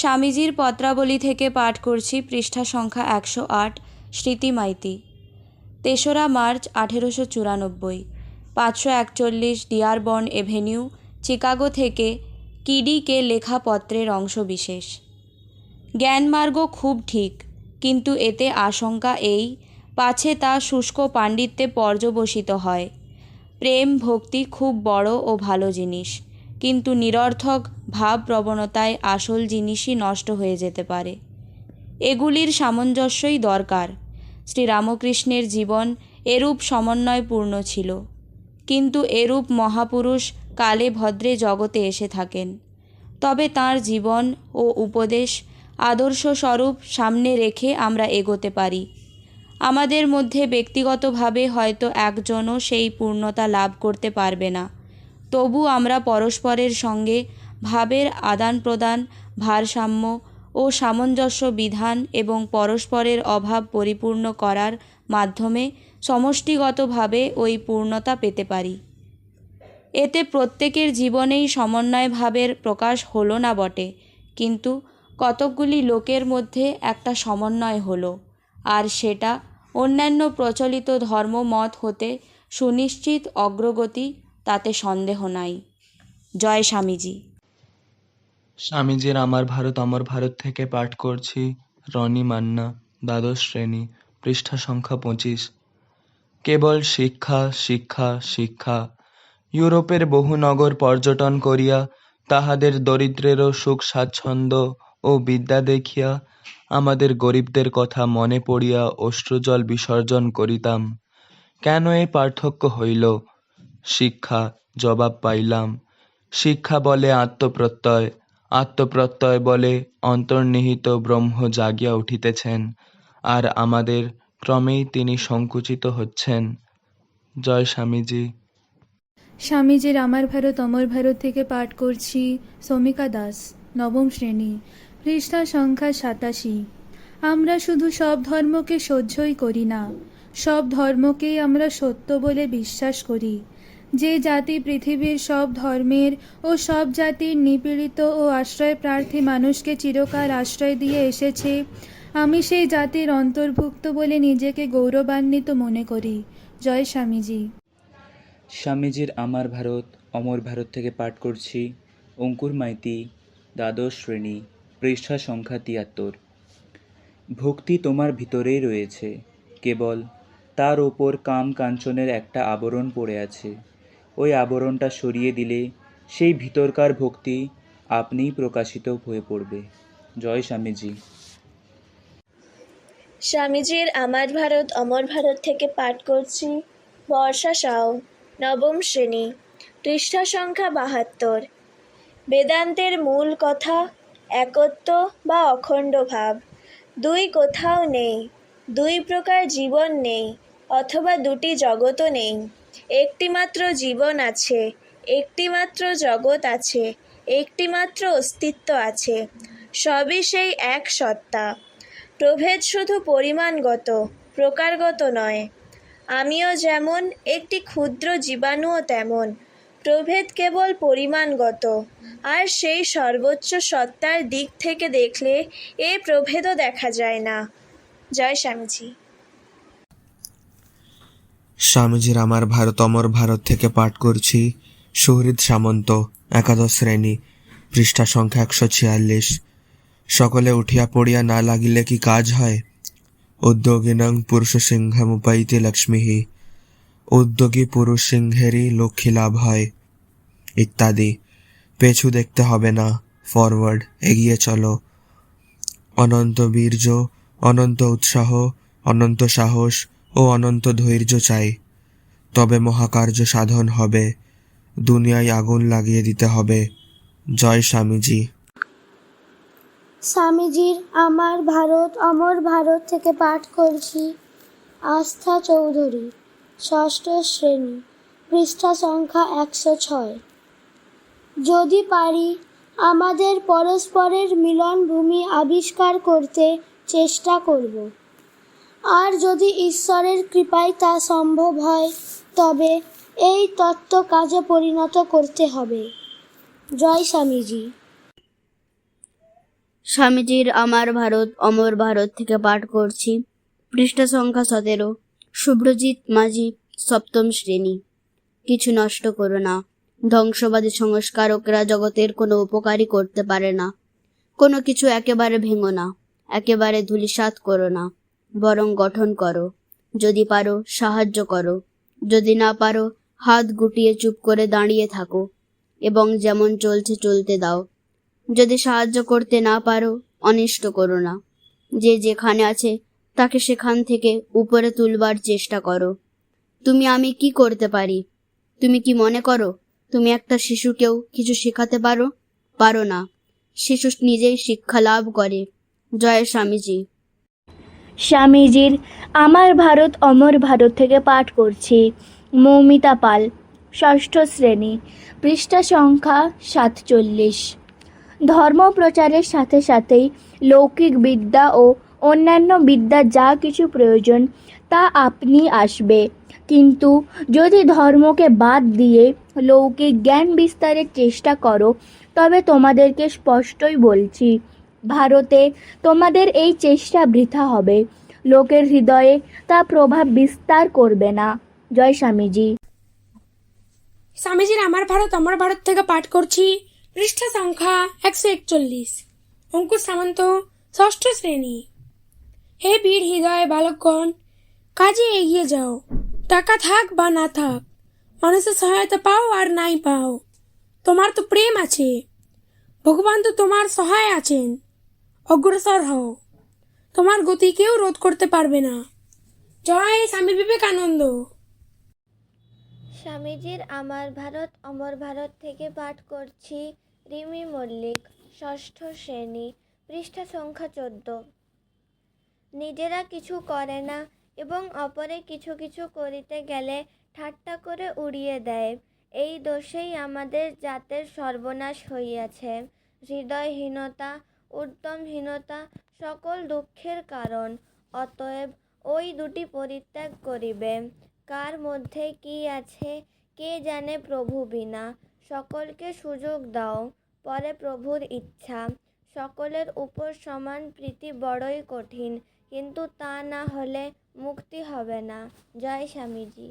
স্বামীজির পত্রাবলী থেকে পাঠ করছি পৃষ্ঠা সংখ্যা একশো আট, স্মৃতি মাইতি। তেসরা মার্চ আঠেরোশো চুরানব্বই। পাঁচশো একচল্লিশ ডিয়ারবর্ন এভিনিউ, চিকাগো থেকে কিডিকে লেখা পত্রের অংশবিশেষ। জ্ঞানমার্গ খুব ঠিক, কিন্তু এতে আশঙ্কা এই, পাছে তা শুষ্ক পাণ্ডিত্যে পর্যবসিত হয়। প্রেম ভক্তি খুব বড় ও ভালো জিনিস। কিন্তু নিরর্থক ভাবপ্রবণতায় আসল জিনিসই নষ্ট হয়ে যেতে পারে। এগুলির সামঞ্জস্যই দরকার। শ্রীরামকৃষ্ণের জীবন এরূপ সমন্বয়পূর্ণ ছিল। কিন্তু এরূপ মহাপুরুষ কালে ভদ্রে জগতে এসে থাকেন। তবে তাঁর জীবন ও উপদেশ আদর্শস্বরূপ সামনে রেখে আমরা এগোতে পারি। আমাদের মধ্যে ব্যক্তিগতভাবে হয়তো একজনও সেই পূর্ণতা লাভ করতে পারবে না। তবু আমরা পরস্পরের সঙ্গে ভাবের আদান প্রদান ভারসাম্য ও সামঞ্জস্য বিধান এবং পরস্পরের অভাব পরিপূর্ণ করার মাধ্যমে সমষ্টিগতভাবে ওই পূর্ণতা পেতে পারি। এতে প্রত্যেকের জীবনেই সমন্বয় ভাবের প্রকাশ হলো না বটে, কিন্তু কতকগুলি লোকের মধ্যে একটা সমন্বয় হলো, আর সেটা অন্যান্য প্রচলিত ধর্মমত হতে সুনিশ্চিত অগ্রগতি তাতে সন্দেহ নাই। জয় স্বামীজি। স্বামীজির আমার ভারত, অমর ভারত থেকে পাঠ করছি রনি মান্না, দ্বাদশ শ্রেণি, পৃষ্ঠা সংখ্যা পঁচিশ। কেবল শিক্ষা শিক্ষা শিক্ষা। ইউরোপের বহু নগর পর্যটন করিয়া তাহাদের দরিদ্রেরও সুখ স্বাচ্ছন্দ্য ও বিদ্যা দেখিয়া আমাদের গরিবদের কথা মনে পড়িয়া অশ্রুজল বিসর্জন করিতাম। কেন এই পার্থক্য হইল? শিক্ষা জবাব পাইলাম। শিক্ষা বলে আত্মপ্রত্যয়। আত্মপ্রত্যয় বলে অন্তর্নিহিত ব্রহ্ম জাগিয়া উঠিতেছেন, আর আমাদের ক্রমেই তিনি সংকুচিত হচ্ছেন। জয় স্বামীজি। স্বামীজির আমার ভারত, অমর ভারত থেকে পাঠ করছি সমিকা দাস, নবম শ্রেণি, পৃষ্ঠা সংখ্যা সাতাশি। আমরা শুধু সব ধর্মকে সহ্যই করি না, সব ধর্মকেই আমরা সত্য বলে বিশ্বাস করি। যে জাতি পৃথিবীর সব ধর্মের ও সব জাতির নিপীড়িত ও আশ্রয় প্রার্থী মানুষকে চিরকাল আশ্রয় দিয়ে এসেছে, আমি সেই জাতির অন্তর্ভুক্ত বলে নিজেকে গৌরবান্বিত মনে করি। জয় স্বামীজি। স্বামীজির আমার ভারত, অমর ভারত থেকে পাঠ করছি। অঙ্কুর মাইতি, দ্বাদশ শ্রেণি, পৃষ্ঠা সংখ্যা তিয়াত্তর। ভক্তি তোমার ভিতরেই রয়েছে, কেবল তার ওপর কাম কাঞ্চনের একটা আবরণ পড়ে আছে। ওই আবরণটা সরিয়ে দিলে সেই ভিতরকার ভক্তি আপনিই প্রকাশিত হয়ে পড়বে। জয় স্বামীজি। স্বামীজির আমার ভারত, অমর ভারত থেকে পাঠ করছি। বর্ষা সাউ, নবম শ্রেণি, পৃষ্ঠা সংখ্যা বাহাত্তর। বেদান্তের মূল কথা একত্ব বা অখণ্ড ভাব। দুই কোথাও নেই, দুই প্রকার জীবন নেই, অথবা দুটি জগতও নেই। একটিমাত্র জীবন আছে, একটিমাত্র জগৎ আছে, একটিমাত্র অস্তিত্ব আছে, সবই সেই এক সত্তা। প্রভেদ শুধু পরিমাণগত, প্রকারগত নয়। আমিও যেমন, একটি ক্ষুদ্র জীবাণুও তেমন। প্রভেদ কেবল পরিমাণগত, আর সেই সর্বোচ্চ সত্তার দিক থেকে দেখলে এ প্রভেদও দেখা যায় না। জয় স্বামীজি। স্বামীজির আমার ভারত, অমর ভারত থেকে পাঠ করছি। সুহৃদ সামন্ত, একাদশ শ্রেণি, পৃষ্ঠা সংখ্যা একশো ছিয়াল্লিশ। সকলে উঠিয়া পড়িয়া না লাগিলে কি কাজ হয়? উদ্যোগিনাং পুরুষ সিংহমুপাইতে লক্ষ্মীহি উদ্যোগী পুরুষ সিংহেরই লক্ষ্মী লাভ হয়। ইত্যাদি। পেছু দেখতে হবে না। ফরওয়ার্ড। এগিয়ে চলো। অনন্ত বীর্য, অনন্ত উৎসাহ, অনন্ত সাহস ও অনন্ত ধৈর্য চাই। তবে মহাকার্য সাধন হবে। দুনিয়ায় আগুন লাগিয়ে দিতে হবে। জয় স্বামীজি। স্বামীজির আমার ভারত, অমর ভারত থেকে পাঠ করছি আস্থা চৌধুরী, ষষ্ঠ শ্রেণি, পৃষ্ঠা সংখ্যা একশো ছয়। যদি পারি আমাদের পরস্পরের মিলনভূমি আবিষ্কার করতে চেষ্টা করব। আর যদি ঈশ্বরের কৃপায় তা সম্ভব হয়, তবে এই তত্ত্ব কাজে পরিণত করতে হবে। জয় স্বামীজি। স্বামীজির আমার ভারত, অমর ভারত থেকে পাঠ করছি। পৃষ্ঠা সংখ্যা সতেরো। শুভ্রজিৎ মাঝি, সপ্তম শ্রেণি। কিছু নষ্ট করো না। ধ্বংসবাদী সংস্কারকরা জগতের কোনো উপকারই করতে পারে না। কোনো কিছু একেবারে ভেঙো না। একেবারে ধূলিসাৎ করো না। বরং গঠন করো। যদি পারো, সাহায্য করো। যদি না পারো, হাত গুটিয়ে চুপ করে দাঁড়িয়ে থাকো এবং যেমন চলছে চলতে দাও। যদি সাহায্য করতে না পারো, অনিষ্ট করো না। যে যেখানে আছে, তাকে সেখান থেকে উপরে তুলবার চেষ্টা করো। তুমি আমি কি করতে পারি? তুমি কি মনে করো, তুমি একটা শিশুকেও কিছু শেখাতে পারো? পারো না। শিশু নিজেই শিক্ষা লাভ করে। জয় স্বামীজি। স্বামীজির, আমার ভারত অমর ভারত থেকে পাঠ করছি। মৌমিতা পাল, ষষ্ঠ শ্রেণি, পৃষ্ঠা সংখ্যা সাতচল্লিশ। ধর্ম প্রচারের সাথে সাথেই লৌকিক বিদ্যা ও অন্যান্য বিদ্যা যা কিছু প্রয়োজন, তা আপনি আসবে। কিন্তু যদি ধর্মকে বাদ দিয়ে লৌকিক জ্ঞান বিস্তারের চেষ্টা করো, তবে তোমাদেরকে স্পষ্টই বলছি ভারতে তোমাদের এই চেষ্টা বৃথা হবে। লোকের হৃদয়ে তা প্রভাব বিস্তার করবে না। জয় স্বামীজি। স্বামীজির আমার ভারত আমার ভারত থেকে পাঠ করছি। পৃষ্ঠা সংখ্যা একশো একচল্লিশ। অঙ্কুশ সামন্ত, ষষ্ঠ শ্রেণি। হে বীর হৃদয় বালকগণ, কাজে এগিয়ে যাও। টাকা থাক বা না থাক, মানুষের সহায়তা পাও আর নাই পাও। তোমার তো প্রেম আছে। ভগবান তো তোমার সহায় আছেন। অগ্রসর হও। তোমার গতি কেউ রোধ করতে পারবে না। জয় স্বামী বিবেকানন্দ। স্বামীজির আমার ভারত, অমর ভারত থেকে পাঠ করছি রিমি মল্লিক, ষষ্ঠ শ্রেণি, পৃষ্ঠা সংখ্যা চোদ্দ। নিজেরা কিছু করে না এবং অপরে কিছু কিছু করিতে গেলে ঠাট্টা করে উড়িয়ে দেয়। এই দোষেই আমাদের জাতের সর্বনাশ হইয়াছে। হৃদয়হীনতা উদ্যমহীনতা সকল দুঃখের কারণ। অতএব ওই দুটি পরিত্যাগ করিবে। কার মধ্যে কি আছে, কে জানে প্রভু বিনা। সকলকে সুযোগ দাও, পরে প্রভুর ইচ্ছা। সকলের উপর সমান প্রীতি বড়ই কঠিন, কিন্তু তা না হলে মুক্তি হবে না। জয় স্বামীজি।